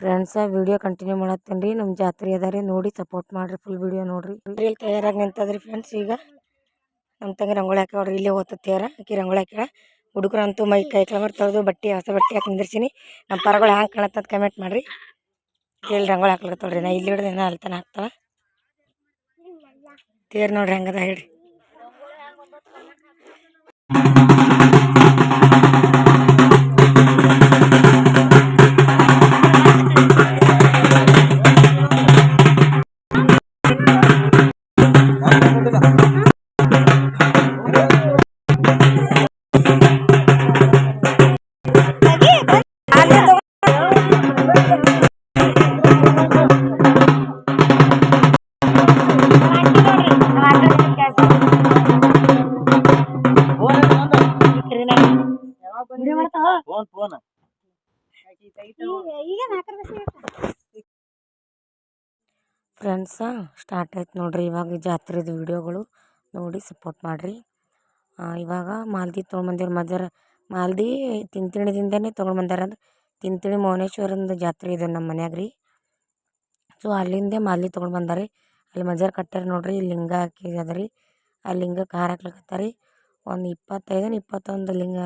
Friends video continue ಮಾಡತ್ತೇನೆ ರೀ ನಮ್ಮ ಜಾತ್ರೆ ಅದ ರೀ. ನೋಡಿ ಸಪೋರ್ಟ್ ಮಾಡಿರಿ ಫುಲ್ ವಿಡಿಯೋ ನೋಡಿರಿ. ಇಲ್ಲಿ ತಯಾರಾಗಿ ನಿಂತದ್ರಿ ಫ್ರೆಂಡ್ಸ್ ಈಗ. ನಮ್ಮ ತಂಗಿ ರಂಗೋಳಿ ಹಾಕಿ ನೋಡ್ರಿ ಇಲ್ಲೇ ಓದ್ತದ ತೇರ ಆಕಿ ರಂಗೋಳಿ ಹಾಕ್ಯಾಳ. ಹುಡುಗರಂತೂ ಮೈ ಕೈ ಕಲರ್ ತೊಳೆದು ಬಟ್ಟೆ, ಹೊಸ ಬಟ್ಟೆ ಹಾಕಿ ನಿಂದಿರ್ಸಿನಿ. ನಮ್ಮ ಪರಗಳು ಹ್ಯಾಂಗೆ ಕಾಣತ್ತದ ಕಮೆಂಟ್ ಮಾಡಿರಿ. ಇಲ್ಲಿ ರಂಗೋಳಿ ಹಾಕ್ಲತ್ತವ್ರಿ ನಾ ಇಲ್ಲಿ ಹಿಡಿದು ಅಲ್ಲಿ ತನ ಹಾಕ್ತಾಳ. ತೇರ್ ನೋಡ್ರಿ ಹಂಗದ ಹೇಳ್ರಿ. ಫ್ರೆಂಡ್ಸ, ಸ್ಟಾರ್ಟ್ ಆಯ್ತು ನೋಡಿರಿ ಇವಾಗ ಜಾತ್ರೆದು ವಿಡಿಯೋಗಳು. ನೋಡಿ ಸಪೋರ್ಟ್ ಮಾಡಿರಿ. ಇವಾಗ ಮಾಲ್ದಿ ತೊಗೊಂಬಂದಿರ ಮಜರ ಮಾಲ್ದಿ ತಿಂತಿಣಿದಿಂದನೇ ತೊಗೊಂಡ್ಬಂದಾರ ಅಂದ್ರೆ ತಿಂತಿಣಿ ಮೌನೇಶ್ವರಂದು ಜಾತ್ರೆ ಇದೆ ನಮ್ಮ ಮನ್ಯಾಗ ರೀ. ಸೊ ಅಲ್ಲಿಂದೇ ಮಾಲ್ದಿ ತೊಗೊಂಡು ಬಂದಾರೆ ಅಲ್ಲಿ ಮಜರ್ ಕಟ್ಟಾರ ನೋಡ್ರಿ ಲಿಂಗ ಹಾಕಿ ಅದ ರೀ. ಆ ಲಿಂಗಕ್ಕೆ ಹಾರ ಹಾಕ್ಲಿಕ್ಕತ್ತಾರಿ ಒಂದು ಇಪ್ಪತ್ತೈದನ ಇಪ್ಪತ್ತೊಂದು ಲಿಂಗ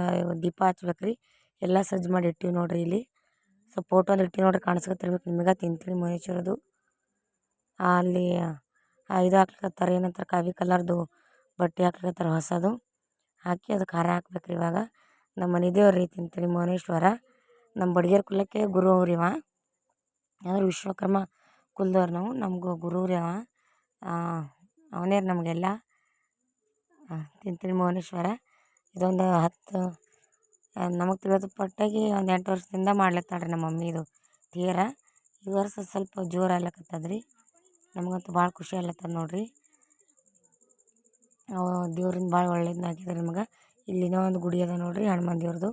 ದೀಪ ಹಚ್ಬೇಕು ರೀ. ಎಲ್ಲ ಸಜ್ಜು ಮಾಡಿ ಇಟ್ಟಿವಿ ನೋಡ್ರಿ ಇಲ್ಲಿ. ಸೊ ಫೋಟೋ ಒಂದು ಇಟ್ಟಿವಿ ನೋಡ್ರಿ ಕಾಣಿಸ್ಕೊತಿರ್ಬೇಕು ನಿಮಗೆ ತಿಂತಿಣಿ ಮಹೇಶ್ವರದು ಅಲ್ಲಿ ಇದು ಹಾಕ್ಲಿಕತ್ತಾರ ಏನಂತಾರೆ, ಕಾವಿ ಕಲರ್ದು ಬಟ್ಟೆ ಹಾಕ್ಲಿಕತ್ತಾರ ಹೊಸದು. ಹಾಕಿ ಅದು ಖಾರ ಹಾಕ್ಬೇಕು ರೀ ಇವಾಗ. ನಮ್ಮ ಮನೆ ದೇವ್ರು ರೀ ತಿಂತಿಣಿ ಮೌನೇಶ್ವರ. ನಮ್ಮ ಬಡ್ಗೇರ್ ಕುಲಕ್ಕೆ ಗುರು ಅವ್ರಿ ಇವ. ಅಂದ್ರೆ ವಿಶ್ವಕರ್ಮ ಕುಲ್ದವ್ರು ನಾವು. ನಮ್ಗೆ ಗುರು ರೀ ಅವ ಅವನೇ ರೀ ನಮಗೆಲ್ಲ. ತಿಂತೀನಿ ಮೌನೇಶ್ವರ. ಇದೊಂದು ಹತ್ತು ನಮಗೆ ತಿಳಿಯೋದು ಪಟ್ಟಾಗಿ ಒಂದು ಎಂಟು ವರ್ಷದಿಂದ ಮಾಡ್ಲತ್ತಾಳ ರೀ ನಮ್ಮ ಮಮ್ಮಿ ಇದು ತೇರ. ಈ ವರ್ಷ ಸ್ವಲ್ಪ ಜೋರು ಆಗ್ಲಕತ್ತದ ನಮಗಂತೂ ಭಾಳ ಖುಷಿ ಆಗ್ಲತ್ತದ ನೋಡ್ರಿ. ದೇವ್ರಿಂದ ಭಾಳ ಒಳ್ಳೇದನ್ನ ಆಗಿದೆ ನಮ್ಗೆ. ಇಲ್ಲಿನ ಒಂದು ಗುಡಿ ಅದ ನೋಡ್ರಿ ಹನುಮಾನ್ ದೇವ್ರದ್ದು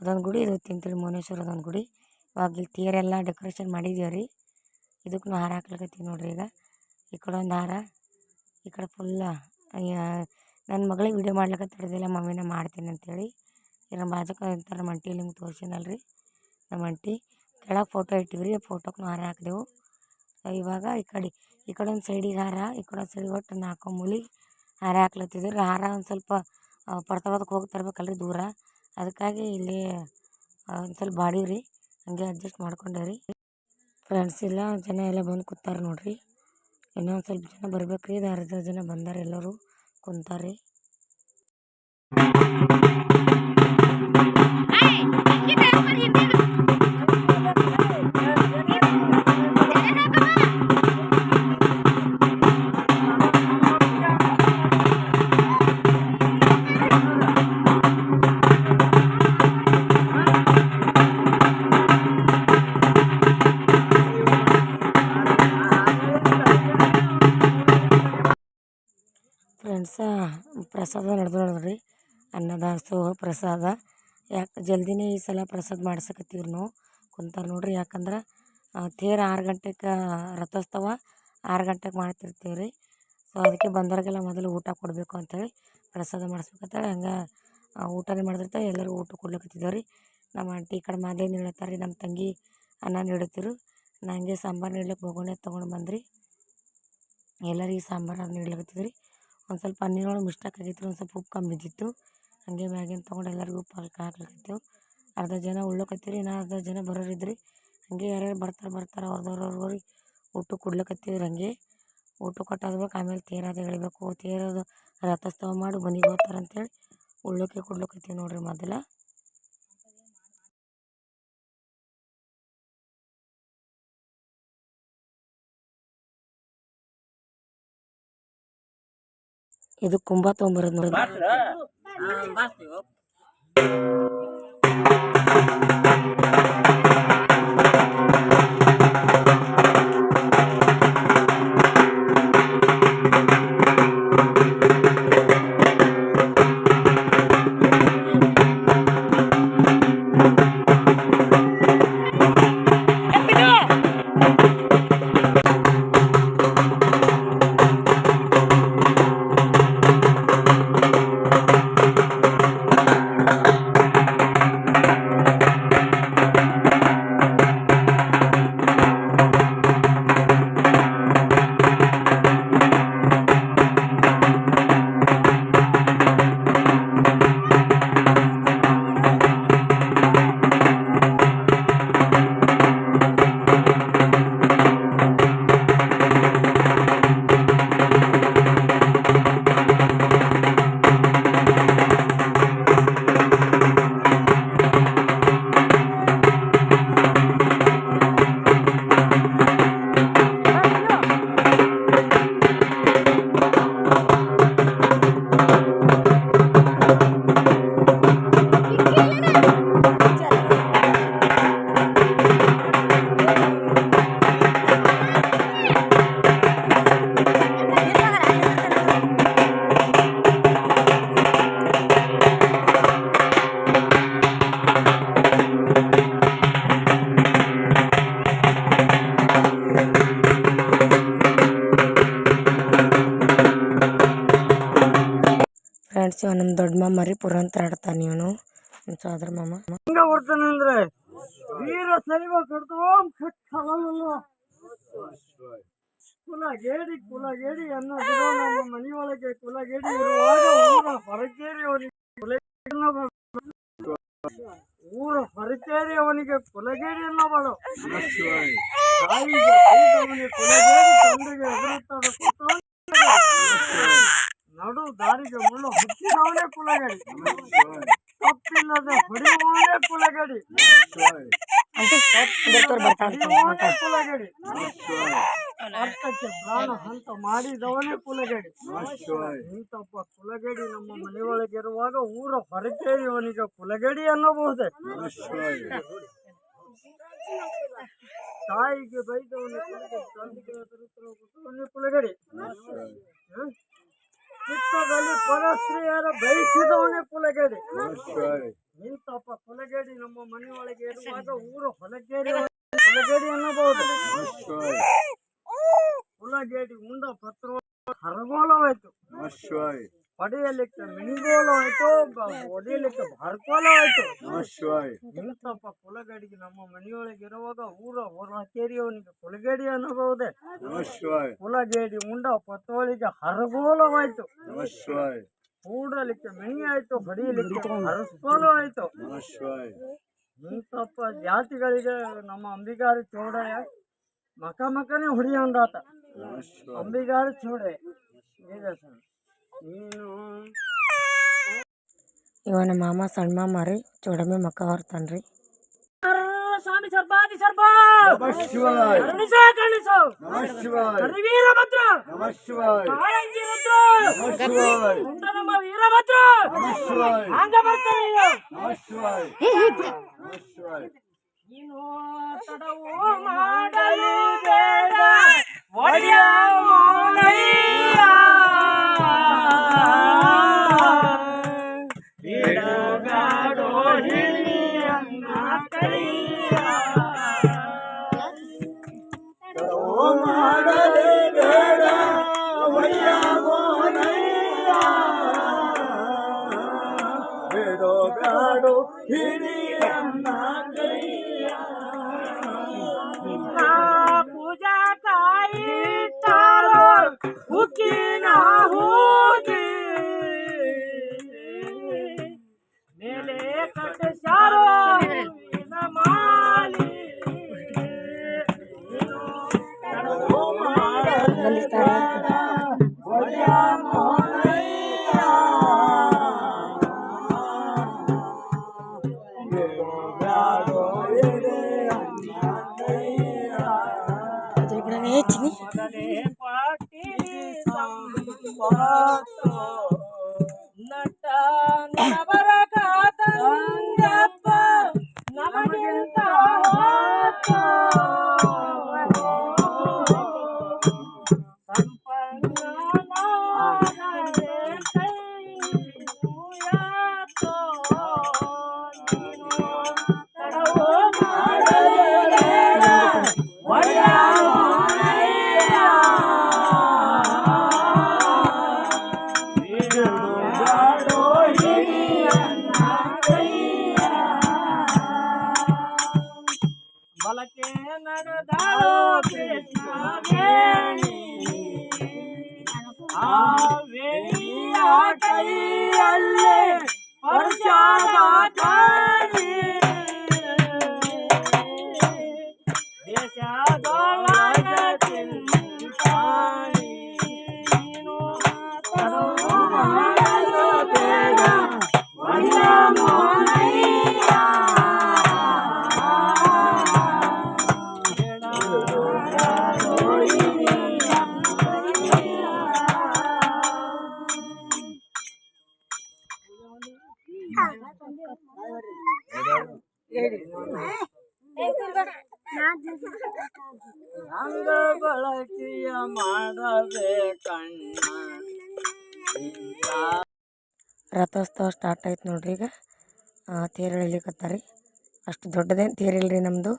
ಅದೊಂದು ಗುಡಿ, ಇದು ತಿಂತಿಳಿ ಮೋನೇಶ್ವರ ಅದೊಂದು ಗುಡಿ. ಇವಾಗ ಇಲ್ಲಿ ತೇರೆಲ್ಲ ಡೆಕೋರೇಷನ್ ಮಾಡಿದ್ದೀವಿ ರೀ. ಇದಕ್ಕೂ ಹಾರ ಹಾಕ್ಲಿಕತ್ತೀವಿ ನೋಡಿರಿ ಈಗ. ಈ ಕಡೆ ಒಂದು ಹಾರ, ಈ ಕಡೆ ಫುಲ್ಲ ನನ್ನ ಮಗಳಿಗೆ ವಿಡಿಯೋ ಮಾಡ್ಲಿಕ್ಕೆ ತಡೆದಿಲ್ಲ ಮಮ್ಮಿನ ಮಾಡ್ತೀನಿ ಅಂತೇಳಿ. ನಮ್ಮ ಬಾಜುಕ ಇರ್ತಾರೆ ಮಂಟಿ ನಿಮ್ಗೆ ತೋರಿಸಿನಲ್ರಿ. ನಮ್ಮ ಅಂಟಿ ಕೆಳಗೆ ಫೋಟೋ ಇಟ್ಟಿವಿ ರೀ ಫೋಟೋಕ್ಕೂ ಹಾರ ಹಾಕಿದೆವು. ಇವಾಗ ಈ ಕಡೆ ಈ ಕಡೆ ಒಂದು ಸೈಡಿಗೆ ಹಾರ, ಈ ಕಡೆ ಒಂದು ಸೈಡಿಗೆ ಒಟ್ಟು ನಾಲ್ಕು ಮೂಲೆ ಹಾರ ಹಾಕ್ಲತ್ತಿದ್ರು. ಹಾರ ಒಂದು ಸ್ವಲ್ಪ ಪಡ್ತಾವದಕ್ಕೆ ಹೋಗಿ ತರಬೇಕಲ್ರಿ ದೂರ. ಅದಕ್ಕಾಗಿ ಇಲ್ಲಿ ಒಂದು ಸ್ವಲ್ಪ ಬಾಡೀವಿ ರೀ ಹಂಗೆ ಅಡ್ಜಸ್ಟ್ ರೀ ಫ್ರೆಂಡ್ಸ್ ಎಲ್ಲ ಜನ ಎಲ್ಲ ಬಂದು ಕೂತಾರೆ ನೋಡ್ರಿ. ಇನ್ನೊಂದು ಸ್ವಲ್ಪ ಜನ ಬರ್ಬೇಕು ರೀ ಇದು ಅರ್ಧ ಜನ ಬಂದಾರೆ ಎಲ್ಲರೂ ಕುಂತಾರೆ ಫ್ರೆಂಡ್ಸ ಪ್ರಸಾದ ನಡೆದು ನಡೆದ್ರಿ. ಅನ್ನ ದಾಸೋಹ ಪ್ರಸಾದ. ಯಾಕೆ ಜಲ್ದಿನೇ ಈ ಸಲ ಪ್ರಸಾದ ಮಾಡ್ಸಕತ್ತೀವಿ ನಾವು. ಕುಂತಾರೆ ನೋಡ್ರಿ ಯಾಕಂದ್ರೆ ತೇರು ಆರು ಗಂಟೆಗೆ ರಥೋತ್ಸವ ಆರು ಗಂಟೆಗೆ ಮಾಡ್ತಿರ್ತೀವಿ ರೀ ಸೊ ಅದಕ್ಕೆ ಬಂದವ್ರಿಗೆಲ್ಲ ಮೊದಲು ಊಟ ಕೊಡಬೇಕು ಅಂಥೇಳಿ ಪ್ರಸಾದ ಮಾಡಿಸ್ಬೇಕಂತೇಳಿ ಹಂಗೆ ಊಟನೇ ಮಾಡಿದ್ರೆ ಎಲ್ಲರೂ ಊಟ ಕೊಡ್ಲಿಕ್ಕತ್ತಿದ್ದೇವೆ ರೀ ನಮ್ಮ ಆಂಟಿ ಈ ಕಡೆ ಮಾದೇ ನೀಡತ್ತಾರೆ ನಮ್ಮ ತಂಗಿ ಅನ್ನ ನೀಡುತ್ತಿರು. ನಂಗೆ ಸಾಂಬಾರು ನೀಡ್ಲಿಕ್ಕೆ ಬೊಗಣೆ ತೊಗೊಂಡು ಬಂದ್ರಿ. ಎಲ್ಲರಿಗೆ ಸಾಂಬಾರು ಅದು ನೀಡ್ಲಿಕತ್ತಿದ್ವಿ ರೀ ಒಂದು ಸ್ವಲ್ಪ ಅನ್ನಿನೊಳಗೆ ಮಿಸ್ಟೇಕ್ ಆಗೈತೆ ರೀ ಒಂದು ಸ್ವಲ್ಪ ಉಪ್ಪು ಕಮ್ಮಿ ಬಿದ್ದಿತ್ತು ಹಾಗೆ ಮ್ಯಾಗಿಂದ ತೊಗೊಂಡು ಎಲ್ಲರಿಗೂ ಹಾಕಿ ಹಾಕ್ಲಿಕತ್ತೇವು. ಅರ್ಧ ಜನ ಉಣ್ಣೋಕತ್ತೀರಿ ಇನ್ನೂ ಅರ್ಧ ಜನ ಬರೋರು ಇದ್ರಿ ಹಾಗೆ ಯಾರ್ಯಾರು ಬರ್ತಾರೆ ಬರ್ತಾರೆ ಅವ್ರದವ್ರವ್ರಿಗೆ ಅವ್ರವ್ರಿಗೆ ಊಟ ಕೊಡ್ಲಕತ್ತೀವಿ ಹಂಗೆ. ಊಟ ಕೊಟ್ಟಾದ ಬಳಿಕ ಆಮೇಲೆ ತೇರಾದ ಎಳಿಬೇಕು. ತೇರದು ರಥೋತ್ಸವ ಮಾಡಿ, ಮನೆಗೆ ಹೋಗ್ತಾರೆ ಅಂತೇಳಿ ಉಣ್ಣೋಕೆ ನೋಡಿರಿ ನೋಡ್ರಿ ಮೊದಲು. ಇದು ಕುಂಭ ತೊಗೊಂಬರೋದು ನೋಡಿ ದೊಡ್ಡ ಮಾಮ ರೀ ಪುರಂತರ ಆಡ್ತಾನೆ ಇವನು ನಮ್ಮ ಸೋದರ ಮಾಮ ಹೆಂಗ ಬರ್ತಾನೆ ಅಂದ್ರೆ ವೀರ ಶೈವ ಕಡ್ದೋಂ ಕಟ್ಟಲ್ಲ ಕುಲಗೇಡಿ ಕುಲಗೇಡಿ ಅನ್ನೋದಿರೋ ನಮ್ಮ ಮನೆಯೊಳಗೆ ಕುಲಗೇಡಿ ಇರುವಾಗ ಊರ ಹೊರಕೇರಿ ಅವನಿಗೆ ಕುಲಗೇಡಿ ಅನ್ನೋದು. ಊರ ಹೊರಕೇರಿ ಅವನಿಗೆ ಕುಲಗೇಡಿ ಅನ್ನೋಬಾಳು ತಾಯಿಗೆ ಬೈದವನಿಗೆ ಕುಲಗೇಡಿ ತಂದೆಗೆ ಎದುರುತ್ತಾದ ಕೂತವನಿಗೆ ನಡು ದಾರಿಗೆ ಮುಳ್ಳು ಹಚ್ಚಿದವನೇ ಕುಲಗಡಿ. ತಪ್ಪಿಲ್ಲದೆ ಹೊಡೆಯುವವನೇ ಕುಲಗಡಿ. ಹೊಡೆಯುವವನೇ ಕುಲಗೇಡಿ. ಅರ್ಥಕ್ಕೆ ಪ್ರಾಣ ಹಂತ ಮಾಡಿದವನೇ ಕುಲಗಡಿ. ಇಂಥಪ್ಪ ಕುಲಗಡಿ ನಮ್ಮ ಮನೆಯೊಳಗಿರುವಾಗ ಊರ ಹೊರಗೆ ಇವನಿಗೆ ಕುಲಗಡಿ ಅನ್ನಬಹುದೇ? ತಾಯಿಗೆ ಬೈದವನೇ ಕುಲಗಡಿ ತಂದೆಗೆ ಕುಲಗಡಿ? ಚಿತ್ತದಲ್ಲಿ ಪರಸ್ತ್ರೀಯರ ಬಯಸಿದವನೇ ಕುಲಗೇಡಿ. ನಿಂತಪ್ಪ ಕುಲಗೇಡಿ ನಮ್ಮ ಮನೆಯೊಳಗೆ ಇರುವಾಗ ಊರು ಹೊಲಗೇರಿ ಕುಲಗೇಡಿ ಅನ್ನಬಹುದು ಕುಲಗೇಡಿ ಉಂಡ ಪತ್ರ ಹರಗೋಲವಾಯ್ತು. ಹೊಡೆಯಲಿಕ್ಕೆ ಮಿಣಿಗೋಲವಾಯ್ತು ಬ- ಹೊಡೆಯಲಿಕ್ಕೆ ಭರ್ಕೋಲವಾಯ್ತು ಇಂಥಪ್ಪ ಕುಲಗೇಡಿಗೆ ನಮ್ಮ ಮನೆಯೊಳಗೆ ಇರುವಾಗ ಊರ ಹೊರಕೇರಿಯವನಿಗೆ ಕುಲಗೇಡಿ ಅನ್ನಬಹುದೇ? ಕುಲಗೇಡಿ ಉಂಡ ಪತ್ತೋಳಿಗೆ ಹರಗೋಲವಾಯ್ತು. ಕೂಡಲಿಕ್ಕೆ ಮಿಣಿ ಆಯ್ತು ಹೊಡೆಯಲಿಕ್ಕೆ ಹರಸ್ಕೋಲು ಆಯ್ತು. ಇಂಥಪ್ಪ ಜಾತಿಗಳಿಗೆ ನಮ್ಮ ಅಂಬಿಗಾರಿ ಚೌಡಯ್ಯ ಮಕ ಮಕನೇ ಹೊಡಿಯೋಂದಾತ ಅಂಬಿಗಾರಿ ಚೌಡಯ್ಯ. ಇದೆ ಸರ್? ನೀನು ಇವ ನಮ್ಮ ಮಾಮ ಸಣ್ಣ ಮಾಮ ರೀ ಚೋಡಮೆ ಮಕ್ಕ ಹೊರ್ತಾನೆ ರೀ ಸ್ವಾಮಿ ಸರ್ಪಾದಿ ಸರ್ಪ ಕರುಣಿಸೋ ಕರುಣಿಸೋ ಹರಿ ವೀರಭದ್ರ ಕಾಳಂಜಿ ರುದ್ರ ಉಂಡ ನಮ್ಮ ವೀರಭದ್ರ ಹಂಗ ಬರ್ತಾರೆ ನೀನು ತಡವು ಮಾಡಲು ಬೇಡ ಒಡೆಯ Krishna Veni ಹಂಗ ಬಳಕೆಯ ಮಾಡಬೇಕಣ್ಣ ರಥೋತ್ಸವ ಸ್ಟಾರ್ಟ್ ಆಯ್ತು ನೋಡ್ರಿ ಈಗ. ತೇರು ಎಳಿಲಿಕತ್ತಾರಿ ಅಷ್ಟು ದೊಡ್ಡದೇನು ತೇರು ಇಲ್ರಿ ನಮ್ಮದು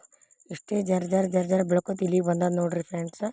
ಇಷ್ಟೇ ಜರ್ ಜರ್ ಜರ್ ಜರ್ ಬೆಳ್ಕೊತ ಇಲ್ಲಿಗೆ ಬಂದದ ನೋಡ್ರಿ ಫ್ರೆಂಡ್ಸ್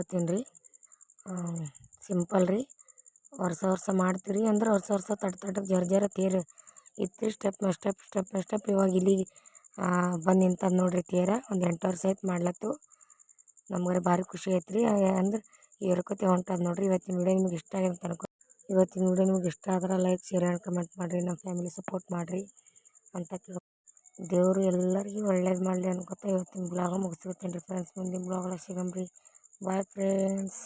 ಅನ್ಕೋತೀನಿ ರೀ. ಸಿಂಪಲ್ ರೀ. ವರ್ಷ ವರ್ಷ ಮಾಡ್ತೀರಿ ಅಂದ್ರೆ ವರ್ಷ ವರ್ಷ ತಟ್ ತಟ್ ಜರ್ ಜರ ತೇರು ಇತ್ತು ಸ್ಟೆಪ್ ಮೈ ಸ್ಟೆಪ್ ಸ್ಟೆಪ್ ಮೈ ಸ್ಟೆಪ್ ಇವಾಗ ಇಲ್ಲಿಗೆ ಬಂದು ನಿಂತದ ನೋಡ್ರಿ ತೇರ. ಒಂದು ಎಂಟು ವರ್ಷ ಆಯ್ತು ಮಾಡ್ಲತ್ತು. ನಮ್ಗೆ ಭಾರಿ ಖುಷಿ ಆಯ್ತು ರೀ. ಅಂದ್ರೆ ಏರ್ಕೋತೆ ಹೊಂಟದ ನೋಡ್ರಿ. ಇವತ್ತಿನ ವಿಡಿಯೋ ನಿಮ್ಗೆ ಇಷ್ಟ ಆಗಿದೆ ಅಂತ ಇವತ್ತಿನ ವಿಡಿಯೋ ನಿಮ್ಗೆ ಇಷ್ಟ ಆದ್ರೆ ಲೈಕ್ ಶೇರ್ ಆ್ಯಂಡ್ ಕಮೆಂಟ್ ಮಾಡಿರಿ. ನಮ್ಮ ಫ್ಯಾಮಿಲಿ ಸಪೋರ್ಟ್ ಮಾಡಿರಿ ಅಂತ ದೇವರು ಎಲ್ಲರಿಗೂ ಒಳ್ಳೇದು ಮಾಡಲಿ ಅನ್ಕೋತ ಇವತ್ತಿನ ಬ್ಲಾಗ ಮುಗಿಸ್ಕೊತೀನಿ ರೀ ಫ್ರೆಂಡ್ಸ್ ಮುಂದಿನ ಬ್ಲಾಗ್ ಸಿಗಂಬ್ರಿ. Bye friends